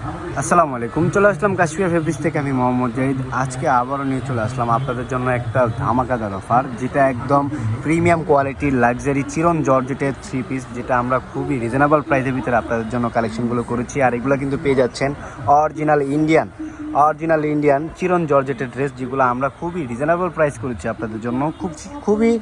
আসসালামু আলাইকুম, চলে আসলাম কাশ্মীর ফেব্রিক্স থেকে আমি মোহাম্মদ জাহিদ। আজকে আবারও নিয়ে চলে আসলাম আপনাদের জন্য একটা ধামাকাদার অফার যেটা একদম প্রিমিয়াম কোয়ালিটির লাক্সারি চিরন জর্জেটের থ্রি পিস যেটা আমরা খুবই রিজনেবল প্রাইসের ভিতরে আপনাদের জন্য কালেকশনগুলো করেছি। আর এগুলো কিন্তু পেয়ে যাচ্ছেন অরিজিনাল ইন্ডিয়ান অরিজিনাল ইন্ডিয়ান চিরন জর্জেটের ড্রেস যেগুলো আমরা খুবই রিজনেবল প্রাইস করেছি আপনাদের জন্য। খুব, খুবই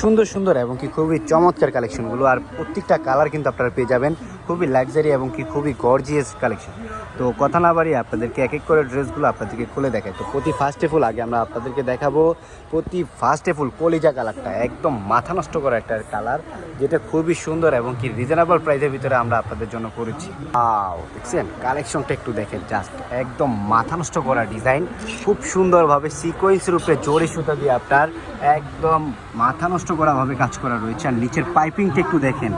সুন্দর সুন্দর এবং কি খুবই চমৎকার কালেকশনগুলো আর প্রত্যেকটা কালার কিন্তু আপনারা পেয়ে যাবেন। খুবই লাক্সারি এবং কি খুবই গর্জিয়াস কালেকশন তো কথা না বাড়িয়ে আপনাদেরকে এক এক করে ড্রেসগুলো আপনাদেরকে খুলে দেখাই। তো প্রতি ফার্স্টে ফুল আগে আমরা আপনাদেরকে দেখাবো প্রতি ফার্স্টে ফুল কলিজা কালারটা একদম মাথা নষ্ট করা একটা কালার যেটা খুবই সুন্দর এবং কি রিজনেবল প্রাইসের ভিতরে আমরা আপনাদের জন্য করেছি। আও দেখছেন? কালেকশনটা একটু দেখেন জাস্ট একদম মাথা নষ্ট করা ডিজাইন খুব সুন্দরভাবে সিকোয়েন্স রূপে জোরে সুতা দিয়ে আপনার একদম মাথা নষ্ট করাভাবে কাজ করা রয়েছে। আর নিচের পাইপিংটা একটু দেখেন।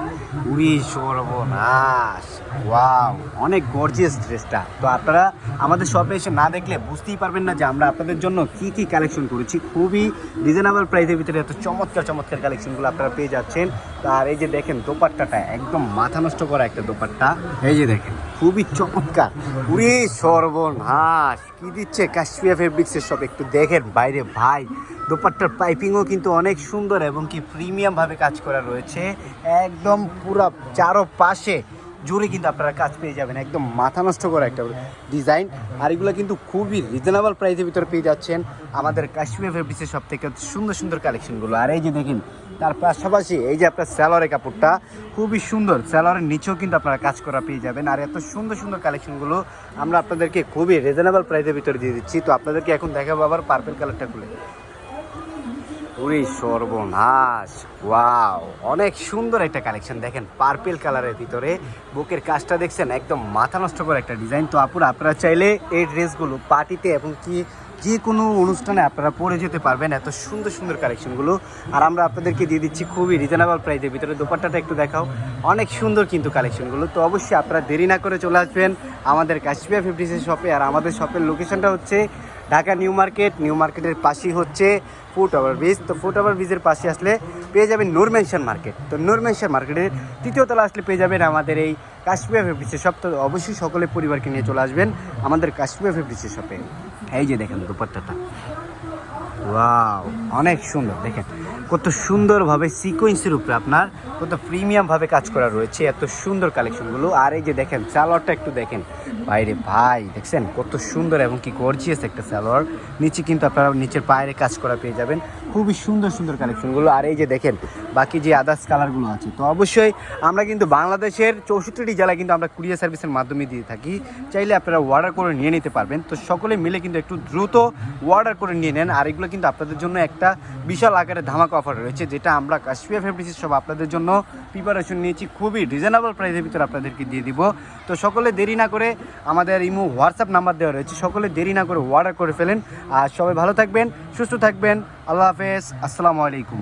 উই সর্বনাশ! ওয়াও অনেক গর্জিয়াস ড্রেসটা তো আপনারা আমাদের শপে এসে না দেখলে বুঝতেই পারবেন না যে আমরা আপনাদের জন্য কি কি কালেকশন করেছি। খুবই রিজনেবল প্রাইসের ভিতরে এত চমৎকার চমৎকার কালেকশনগুলো আপনারা পেয়ে যাচ্ছেন। আর এই যে দেখেন দোপাট্টাটা, একদম মাথা নষ্ট করা একটা দোপাট্টা। এই যে দেখেন, খুবই চমৎকার। উরে সর্বনাশ। কি দিচ্ছে কাশ্মীর ফেব্রিক্সের সব একটু দেখেন বাইরে, ভাই। দোপাট্টার পাইপিংও কিন্তু অনেক সুন্দর এবং কি প্রিমিয়ামভাবে কাজ করা রয়েছে। একদম পুরো চারো পাশে জুড়ে কিন্তু আপনারা কাজ পেয়ে যাবেন একদম মাথা নষ্ট করা একটা ডিজাইন আর এগুলো কিন্তু খুবই রিজনেবল প্রাইসের ভিতরে পেয়ে যাচ্ছেন। আমাদের কাশ্মীর ফেব্রিক্সের সব থেকে সুন্দর সুন্দর কালেকশনগুলো আর এই যে দেখেন তার পাশাপাশি এই যে আপনার স্যালোয়ারের কাপড়টা খুবই সুন্দর। স্যালোয়ারের নিচেও কিন্তু আপনারা কাজ করা পেয়ে যাবেন। আর এত সুন্দর সুন্দর কালেকশনগুলো আমরা আপনাদেরকে খুবই রিজনেবল প্রাইসের ভিতরে দিয়ে দিচ্ছি। তো আপনাদেরকে এখন দেখাবো আবার পার্পেল কালারটা খুলে। উরি সর্বনাশ। ওয়াও, অনেক সুন্দর একটা কালেকশন। দেখেন পার্পেল কালারের ভিতরে বুকের কাজটা দেখছেন, একদম মাথা নষ্ট করে একটা ডিজাইন তো আপুরা, আপনারা চাইলে এই ড্রেসগুলো পার্টিতে এবং কি, যে কোনো অনুষ্ঠানে আপনারা পরে যেতে পারবেন এত সুন্দর সুন্দর কালেকশনগুলো। আর আমরা আপনাদেরকে দিয়ে দিচ্ছি খুবই রিজনেবল প্রাইসের ভিতরে। দোপাট্টাটা একটু দেখাও। অনেক সুন্দর কিন্তু কালেকশনগুলো। তো অবশ্যই আপনারা দেরি না করে চলে আসবেন আমাদের কাশ্মীর ফিফটিসের শপে আর আমাদের শপের লোকেশনটা হচ্ছে ঢাকা নিউ মার্কেট, নিউ মার্কেটের পাশেই হচ্ছে ফুট ওভার ব্রিজ। তো ফুট ওভার ব্রিজের পাশে আসলে পেয়ে যাবেন নূরমেনশন মার্কেট। তো নূরমেনশন মার্কেটের তৃতীয় তলা আসলে পেয়ে যাবেন আমাদের এই কাশ্মীর ফেব্রিক্সের শপ তো অবশ্যই সকলে পরিবারকে নিয়ে চলে আসবেন আমাদের কাশ্মীর ফেব্রিক্সের শপে এই যে দেখেন দুপাট্টাটা। ওয়াও অনেক সুন্দর, দেখেন। কত সুন্দরভাবে সিকোয়েন্সের উপরে আপনার কত প্রিমিয়ামভাবে কাজ করা রয়েছে, এত সুন্দর কালেকশনগুলো আর এই যে দেখেন, সালোয়ারটা একটু দেখেন। বাইরে ভাই, দেখছেন? কত সুন্দর এবং কি গর্জিয়াস একটা সালোয়ার। নিচে কিন্তু আপনারা নিচের পায়ের কাজ করা পেয়ে যাবেন। খুবই সুন্দর সুন্দর কালেকশনগুলো আর এই যে দেখেন, বাকি যে আদার্স কালারগুলো আছে, তো অবশ্যই আমরা কিন্তু বাংলাদেশের চৌষট্টিটি জেলায় কিন্তু আমরা কুরিয়ার সার্ভিসের মাধ্যমে দিয়ে থাকি। চাইলে আপনারা অর্ডার করে নিয়ে নিতে পারবেন। তো সকলে মিলে কিন্তু একটু দ্রুত অর্ডার করে নিয়ে নেন। আর এগুলো কিন্তু আপনাদের জন্য একটা বিশাল আকারে ধামাকা অফার রয়েছে, যেটা আমরা কাশ্মীর ফেব্রিক্সের সব আপনাদের জন্য প্রিপারেশন নিয়েছি, খুবই রিজনেবল প্রাইসের ভিতরে আপনাদেরকে দিয়ে দিব। তো সকলে দেরি না করে আমাদের ইমো হোয়াটসঅ্যাপ নাম্বার দেওয়া রয়েছে, সকলে দেরি না করে অর্ডার করে ফেলেন। আর সবাই ভালো থাকবেন, সুস্থ থাকবেন, আল্লাহ হাফেজ, আসসালামু আলাইকুম।